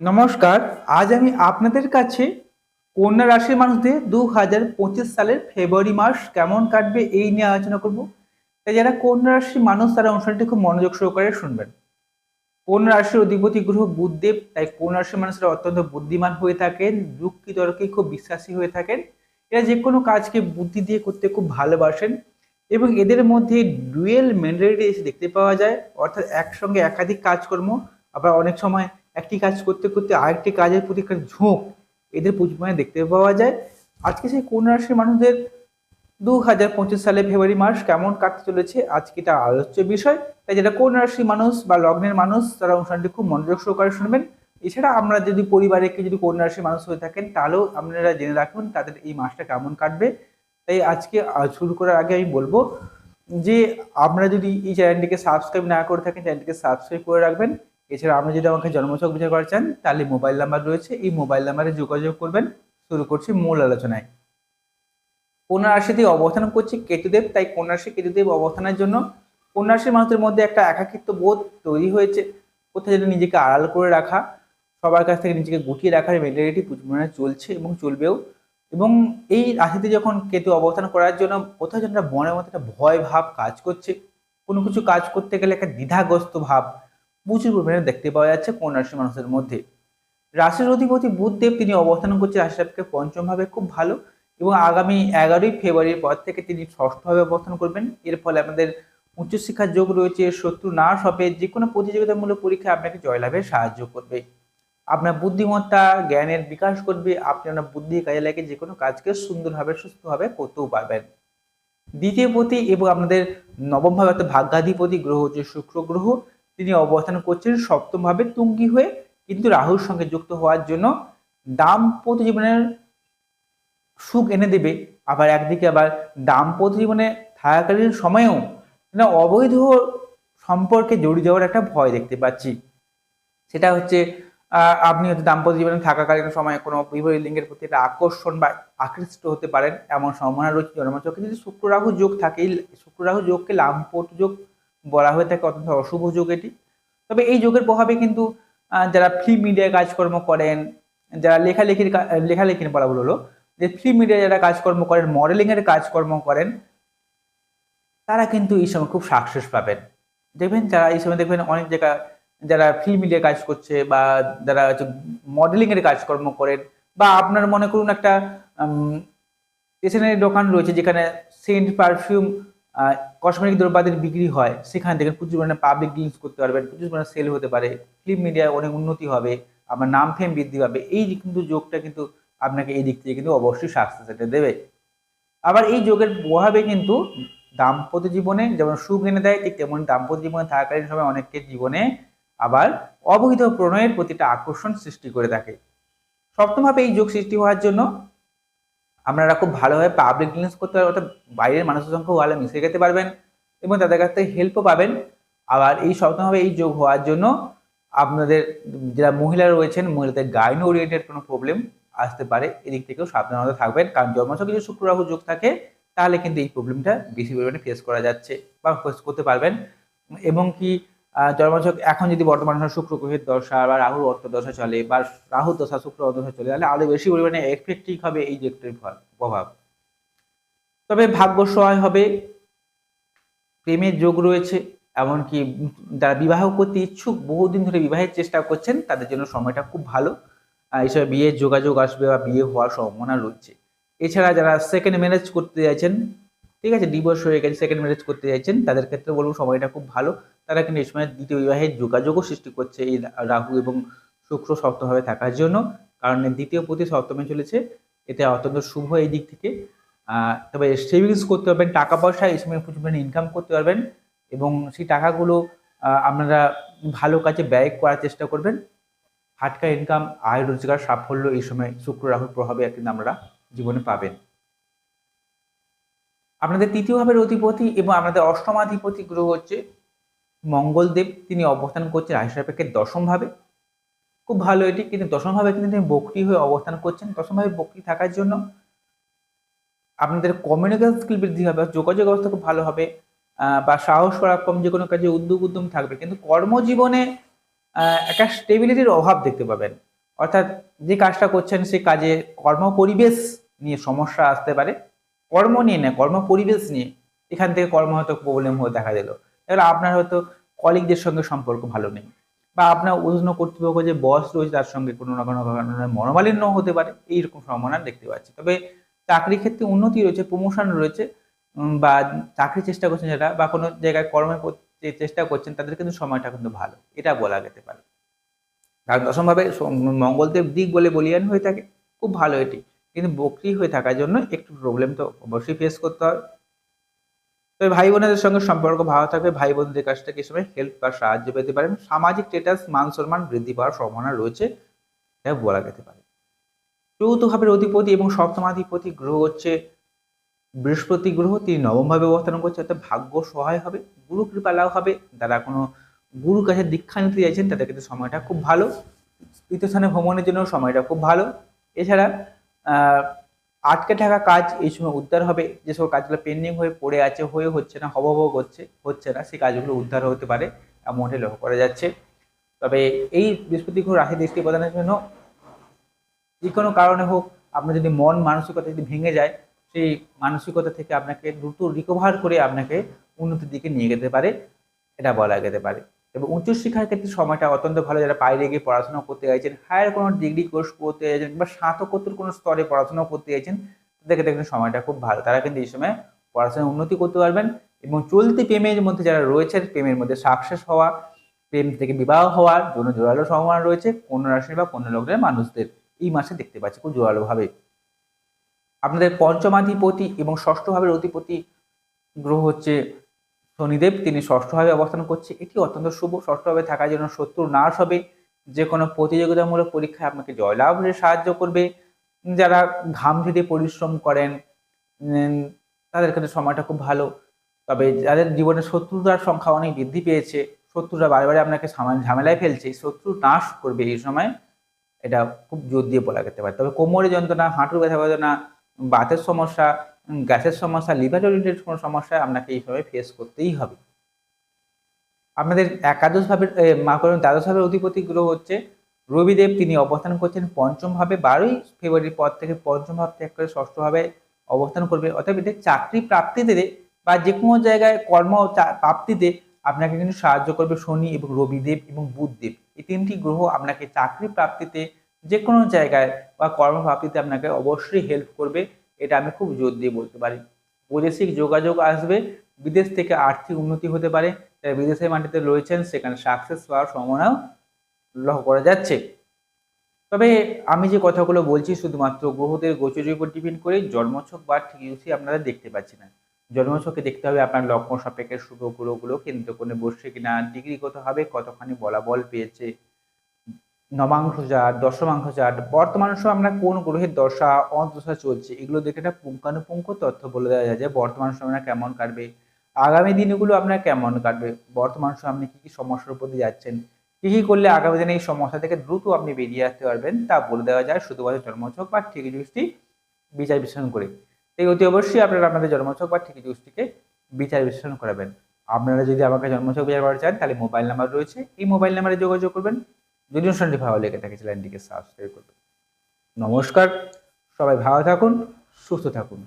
নমস্কার, আজ আমি আপনাদের কাছে কন্যা রাশির মানুষদের দু হাজার পঁচিশ সালের ফেব্রুয়ারি মাস কেমন কাটবে এই নিয়ে আলোচনা করব। তাই যারা কন্যা রাশির মানুষ, তারা অনুষ্ঠানটি খুব মনোযোগ সহকারে শুনবেন। কন্যা রাশির অধিপতি গ্রহ বুধদেব, তাই কন্যা রাশির মানুষরা অত্যন্ত বুদ্ধিমান হয়ে থাকেন যুক্তি তর্কে খুব বিশ্বাসী হয়ে থাকেন। এরা যে কোনো কাজকে বুদ্ধি দিয়ে করতে খুব ভালোবাসেন এবং এদের মধ্যে ডুয়েল মেন্টালিটি দেখতে পাওয়া যায়। অর্থাৎ একসঙ্গে একাধিক কাজকর্ম আবার অনেক সময় একটি কাজ করতে করতে আরেকটি কাজের প্রতি একটা ঝোঁক এদের পরিমাণে দেখতে পাওয়া যায়। আজকে সেই কোন রাশির মানুষদের দু হাজার পঁচিশ সালে ফেব্রুয়ারি মাস কেমন কাটতে চলেছে, আজকে এটা আলোচ্য বিষয়। তাই যেটা কোন রাশির মানুষ বা লগ্নের মানুষ, তারা অনুষ্ঠানটি খুব মনোযোগ সহকারে শুনবেন। এছাড়া আমরা যদি পরিবারে কেউ যদি কোন রাশির মানুষ হয়ে থাকেন, তাহলেও আপনারা জেনে রাখুন তাদের এই মাসটা কেমন কাটবে। তাই আজকে শুরু করার আগে আমি বলব যে, আপনারা যদি এই চ্যানেলটিকে সাবস্ক্রাইব না করে থাকেন চ্যানেলটিকে সাবস্ক্রাইব করে রাখবেন। এছাড়া আপনি যদি আমাকে জন্মছক বিচার করা চান, তাহলে মোবাইল নাম্বার রয়েছে। এই মোবাইল নাম্বারে যোগাযোগ করবেন। শুরু করছি মূল আলোচনায়। কন্যা রাশিতে অবস্থান করছে কেতুদেব, তাই কন্যা কেতুদেব অবস্থানের জন্য কন্যা মানুষের মধ্যে একটা একাকিত্ব বোধ তৈরি হয়েছে। কোথাও যেন নিজেকে আড়াল করে রাখা, সবার কাছ থেকে নিজেকে গুটিয়ে রাখার মেন্টালিটি পরিমাণে চলছে এবং চলবেও। এবং এই রাশিতে যখন কেতু অবস্থান করার জন্য কোথাও যেন মনের মধ্যে একটা ভয় ভাব কাজ করছে। কোনো কিছু কাজ করতে গেলে একটা দ্বিধাগ্রস্ত ভাব প্রচুর পরিমাণে দেখতে পাওয়া যাচ্ছে কোন রাশির মানুষের মধ্যে। রাশির অধিপতি বুধদেব তিনি অবস্থান করছে রাশিকে পঞ্চম ভাবে খুব ভালো। এবং আগামী এগারোই ফেব্রুয়ারির পর থেকে তিনি ষষ্ঠভাবে অবস্থান করবেন। এর ফলে আমাদের উচ্চশিক্ষার যোগ রয়েছে, শত্রু নাশ হবে যে কোনো প্রতিযোগিতামূলক পরীক্ষায় আপনাকে জয়লাভে সাহায্য করবে। আপনার বুদ্ধিমত্তা, জ্ঞানের বিকাশ করবে আপনি আপনার বুদ্ধি কাজে লাগে যে কোনো কাজকে সুন্দরভাবে, সুস্থভাবে করতেও পারবেন। দ্বিতীয় পতি এবং আপনাদের নবম ভাবে অর্থাৎ ভাগ্যাধিপতি গ্রহ হচ্ছে শুক্র গ্রহ। তিনি অবস্থান করছেন সপ্তমভাবে তুঙ্গি হয়ে, কিন্তু রাহুর সঙ্গে যুক্ত হওয়ার জন্য দাম্পত্য জীবনের সুখ এনে দেবে। আবার একদিকে আবার দাম্পত্য জীবনে থাকাকালীন সময়েও না অবৈধ সম্পর্কে জড়িয়ে যাওয়ার একটা ভয় দেখতে পাচ্ছি। সেটা হচ্ছে আপনি হয়তো দাম্পত্য জীবনে থাকাকালীন সময়ে কোনো বিপরীত লিঙ্গের প্রতি একটা আকর্ষণ বা আকৃষ্ট হতে পারেন। এমন সম্ভাবনা রয়েছে জন্মচক্রে যদি শুক্র রাহু যোগ থাকে, শুক্র রাহু যোগকে লাম্পট যোগ বলা হয়ে থাকে, অত্যন্ত অশুভ যোগ এটি। তবে এই যোগের প্রভাবে কিন্তু যারা ফিল্ম মিডিয়ায় কাজকর্ম করেন, যারা লেখালেখির লেখালেখির বলা হলো, যে ফ্রি মিডিয়ায় যারা কাজকর্ম করেন মডেলিং এর কাজকর্ম করেন, তারা কিন্তু এই সময় খুব সাকসেস পাবেন। দেখবেন যারা এই সময় দেখবেন অনেক জায়গা, যারা ফ্রি মিডিয়ায় কাজ করছে বা যারা হচ্ছে মডেলিং এর কাজকর্ম করেন, বা আপনার মনে করুন একটা স্টেশনারি দোকান রয়েছে যেখানে সেন্ট পারফিউম কসমেটিক দ্রব্যাদির বিক্রি হয়, সেখান থেকে প্রচুর পরিমাণে পাবলিক ডিলিংস করতে পারবেন প্রচুর পরিমাণে সেল হতে পারে ফিল্ম মিডিয়ায় অনেক উন্নতি হবে, আপনার নাম ফেম বৃদ্ধি পাবে, এই কিন্তু যোগটা কিন্তু আপনাকে এই দিক থেকে কিন্তু অবশ্যই সাকসেস এটা দেবে। আবার এই যোগের প্রভাবে কিন্তু দাম্পত্য জীবনে যেমন সুখ এনে দেয়, ঠিক তেমন দাম্পত্য জীবনে থাকাকালীন সময় অনেকের জীবনে আবার অবৈধ প্রণয়ের প্রতিটা আকর্ষণ সৃষ্টি করে থাকে। সপ্তমভাবে এই যোগ সৃষ্টি হওয়ার জন্য আপনারা খুব ভালোভাবে পাবলিক ডিলিংস করতে পারবেন, অর্থাৎ বাইরের মানুষের সঙ্গে ভালো মিশে যেতে পারবেন এবং তাদের কাছ থেকে হেল্পও পাবেন। আবার এই সপ্তমভাবে এই যোগ হওয়ার জন্য আপনাদের যারা মহিলা রয়েছেন, মহিলাদের গাইনো ওরিয়েন্টেড কোনো প্রবলেম আসতে পারে, এদিক থেকেও সাবধানতা থাকবেন। কারণ জন্মছকে যদি শুক্র রাহু যোগ থাকে, তাহলে কিন্তু এই প্রবলেমটা বেশি পরিমাণে ফেস করা যাচ্ছে বা ফেস করতে পারবেন। এবং কি জন্মছক এখন যদি বর্তমান শুক্র গ্রহের দশা বা রাহুর অর্থ দশা চলে বা রাহু দশা, শুক্র দশা চলে, তাহলে আরও বেশি পরিমাণে এফেক্টিভ হবে এই ফল- প্রভাব। তবে ভাগ্য সহায় হবে, প্রেমের যোগ রয়েছে, এমনকি যারা বিবাহ করতে ইচ্ছুক, বহুদিন ধরে বিবাহের চেষ্টা করছেন, তাদের জন্য সময়টা খুব ভালো। এই বিয়ের যোগাযোগ আসবে বা বিয়ে হওয়ার সম্ভাবনা রয়েছে। এছাড়া যারা সেকেন্ড ম্যারেজ করতে চাইছেন, ঠিক আছে ডিভোর্স হয়ে গেছে সেকেন্ড ম্যারেজ করতে চাইছেন, তাদের ক্ষেত্রে বলব সময়টা খুব ভালো। তারা কিন্তু এই সময় দ্বিতীয় বিবাহের যোগাযোগও সৃষ্টি করছে এই রাহু এবং শুক্র সপ্তমভাবে থাকার জন্য। কারণ দ্বিতীয় প্রতি সপ্তমে চলেছে, এতে অত্যন্ত শুভ এই দিক থেকে। তবে সেভিংস করতে পারবেন, টাকা পয়সা এই সময় প্রচুর ইনকাম করতে পারবেন এবং সেই টাকাগুলো আপনারা ভালো কাজে ব্যয় করার চেষ্টা করবেন। হাটকা ইনকাম আয় রোজগার সাফল্য এই সময় শুক্র রাহুর প্রভাবে কিন্তু আমরা জীবনে পাবেন। আপনাদের তৃতীয় ভাবের অধিপতি এবং আপনাদের অষ্টমাধিপতি গ্রহ হচ্ছে মঙ্গলদেব তিনি অবস্থান করছেন রাশি সাপেক্ষে দশম ভাবে। খুব ভালো এটি, কিন্তু দশম ভাবে কিন্তু তিনি বক্রি হয়ে অবস্থান করছেন। দশম ভাবে বক্রি থাকার জন্য আপনাদের কমিউনিকেশন স্কিল বৃদ্ধি হবে, যোগাযোগ ব্যবস্থা খুব ভালো হবে বা সাহস পরাক্রম যে কোনো কাজে উদ্যোগ উদ্যম থাকবে। কিন্তু কর্মজীবনে একটা স্টেবিলিটির অভাব দেখতে পাবেন। অর্থাৎ যে কাজটা করছেন সেই কাজে কর্ম পরিবেশ নিয়ে সমস্যা আসতে পারে। কর্ম নিয়ে না, কর্ম পরিবেশ নিয়ে এখান থেকে কর্ম হয়তো প্রবলেম হয়ে দেখা দিল। এবার আপনার হয়তো কলিগদের সঙ্গে সম্পর্ক ভালো নেই। বা আপনার উষ্ণ কর্তৃপক্ষ যে বস রয়েছে তার সঙ্গে কোনো না কোনো কারণে মনোমালিন্য হতে পারে, এইরকম সম্ভাবনা দেখতে পাচ্ছি। তবে চাকরি ক্ষেত্রে উন্নতি রয়েছে প্রমোশন রয়েছে বা চাকরি চেষ্টা করছেন যারা বা কোনো জায়গায় যে চেষ্টা করছেন তাদের কিন্তু সময়টা কিন্তু ভালো, এটা বলা যেতে পারে। কারণ দশমভাবে মঙ্গলদেব দিক বলে বলিয়ান হয়ে থাকে, খুব ভালো এটি। কিন্তু বকরি হয়ে থাকার জন্য একটু প্রবলেম তো অবশ্যই ফেস করতে হবে। তবে ভাই বোনেদের সঙ্গে সম্পর্ক ভালো থাকবে। ভাই বোনদের কাছ থেকে সময় হেল্প বা সাহায্য পেতে পারেন। সামাজিক স্টেটাস মান সম্মান বৃদ্ধি পাওয়ার সম্ভাবনা রয়েছে। এটা বলা যেতে পারে। চতুর্থ অধিপতি এবং সপ্তমাধিপতি গ্রহ হচ্ছে বৃহস্পতি গ্রহ। তিনি নবমভাবে অবস্থান করছে, অর্থাৎ ভাগ্য সহায় হবে, গুরু কৃপা লাভ হবে। যারা কোনো গুরুর কাছে দীক্ষা নিতে চাইছেন, তাদের কিন্তু সময়টা খুব ভালো। তৃতীয় স্থানে ভ্রমণের জন্য সময়টা খুব ভালো। এছাড়া আটকে থাকা কাজ এই সময় উদ্ধার হবে। যেসব কাজগুলো পেন্ডিং হয়ে পড়ে আছে, হয়ে হচ্ছে না হব করছে হচ্ছে না, সেই কাজগুলো উদ্ধার হতে পারে এমনটাই লক্ষ্য করা যাচ্ছে। তবে এই বৃহস্পতি গ্রহ রাশি দৃষ্টি প্রদানের জন্য যে কোনো কারণে হোক আপনার যদি মন মানসিকতা যদি ভেঙে যায়, সেই মানসিকতা থেকে আপনাকে দ্রুত রিকভার করে আপনাকে উন্নতির দিকে নিয়ে যেতে পারে, এটা বলা যেতে পারে। এবং উচ্চশিক্ষার ক্ষেত্রে সময়টা অত্যন্ত ভালো। যারা বাইরে গিয়ে পড়াশোনা করতে চাইছেন হায়ার কোনো ডিগ্রি কোর্স করতে চাইছেন বা স্নাতকোত্তর কোনো স্তরে পড়াশোনা করতে চাইছেন, তাদেরকে দেখবেন সময়টা খুব ভালো। তারা কিন্তু এই সময় পড়াশোনায় উন্নতি করতে পারবেন এবং চলতি প্রেমের মধ্যে যারা রয়েছেন, প্রেমের মধ্যে সাকসেস হওয়া, প্রেম থেকে বিবাহ হওয়ার জন্য জোরালো সম্ভাবনা রয়েছে, কন্যা রাশি বা কন্যা লগ্নের মানুষদের এই মাসে দেখতে পাচ্ছি খুব জোরালোভাবে। আপনাদের পঞ্চমাধিপতি এবং ষষ্ঠ ভাবের অধিপতি গ্রহ হচ্ছে শনিদেব তিনি ষষ্ঠভাবে অবস্থান করছে। এটি অত্যন্ত শুভ। ষষ্ঠভাবে থাকার জন্য শত্রু নাশ হবে। যে কোনো প্রতিযোগিতামূলক পরীক্ষায় আপনাকে জয়লাভে সাহায্য করবে। যারা ঘাম ঝেড়ে পরিশ্রম করেন তাদের ক্ষেত্রে সময়টা খুব ভালো। তবে যাদের জীবনে শত্রুতার সংখ্যা অনেক বৃদ্ধি পেয়েছে, শত্রুরা বারে আপনাকে ঝামেলায় ফেলছে। শত্রু নাশ করবে এই সময়। এটা খুব জোর দিয়ে বলা যেতে পারে। তবে কোমরে যন্ত্রণা, হাঁটুর ব্যথা বেদনা বাতের সমস্যা গ্যাসের সমস্যা লিভার রিলেটেড কোনো সমস্যা আপনাকে এইভাবে ফেস করতেই হবে। আপনাদের একাদশ ভাবের এ, মাফ করবেন দ্বাদশ অধিপতি গ্রহ হচ্ছে রবিদেব তিনি অবস্থান করছেন পঞ্চমভাবে বারোই ফেব্রুয়ারির পর থেকে পঞ্চম ভাব ত্যাগ করে ষষ্ঠভাবে অবস্থান করবে। অর্থাৎ এতে চাকরি প্রাপ্তিতে বা যে কোনো জায়গায় কর্ম প্রাপ্তিতে আপনাকে কিন্তু সাহায্য করবে শনি এবং রবিদেব এবং বুধদেব। এই তিনটি গ্রহ আপনাকে চাকরি প্রাপ্তিতে যে কোনো জায়গায় বা কর্মপ্রাপ্তিতে আপনাকে অবশ্যই হেল্প করবে। এটা আমি খুব জোর দিয়ে বলতে পারি। বৈদেশিক যোগাযোগ আসবে, বিদেশ থেকে আর্থিক উন্নতি হতে পারে যারা বিদেশের মাটিতে রয়েছেন, সেখানে সাকসেস পাওয়ার সম্ভাবনাও লক্ষ্য করা যাচ্ছে। তবে আমি যে কথাগুলো বলছি শুধুমাত্র গ্রহদের গোচরের উপর ডিপেন্ড করে, জন্মছক বা ঠিক ইউসি আপনারা দেখতে পাচ্ছি না। জন্মছকে দেখতে হবে আপনার লগ্ন সাপেক্ষে শুভ গ্রহগুলো কেন্দ্র করে বসছে কিনা ডিগ্রি কত হবে, কতখানি বলাবল পেয়েছে নবাংশ চাট দশমাংশ চাট বর্তমান সময় আমরা কোন গ্রহের দশা অদশা চলছে, এগুলো দেখে একটা পুঙ্খানুপুঙ্খ তথ্য বলে দেওয়া যায় যে বর্তমান সময় কেমন কাটবে, আগামী দিনগুলো আপনার কেমন কাটবে, বর্তমান সময় আপনি কী কী সমস্যার উপর দিয়ে যাচ্ছেন, কী কী করলে আগামী দিনে এই সমস্যা থেকে দ্রুত আপনি বেরিয়ে আসতে পারবেন, তা বলে দেওয়া যায় শুধুমাত্র জন্মছক বা ঠিকই দৃষ্টি বিচার বিশ্লেষণ করে। তাই অতি অবশ্যই আপনারা আপনাদের জন্মছক বা ঠিকই দৃষ্টিকে বিচার বিশ্লেষণ করাবেন। আপনারা যদি আমাকে জন্মছক বিচার করা চান, তাহলে মোবাইল নাম্বার রয়েছে, এই মোবাইল নাম্বারে যোগাযোগ করবেন। শুনতে ভালো লেগে থাকে চ্যানেলটিকে সাবস্ক্রাইব করবেন। নমস্কার সবাই ভালো থাকুন সুস্থ থাকুন।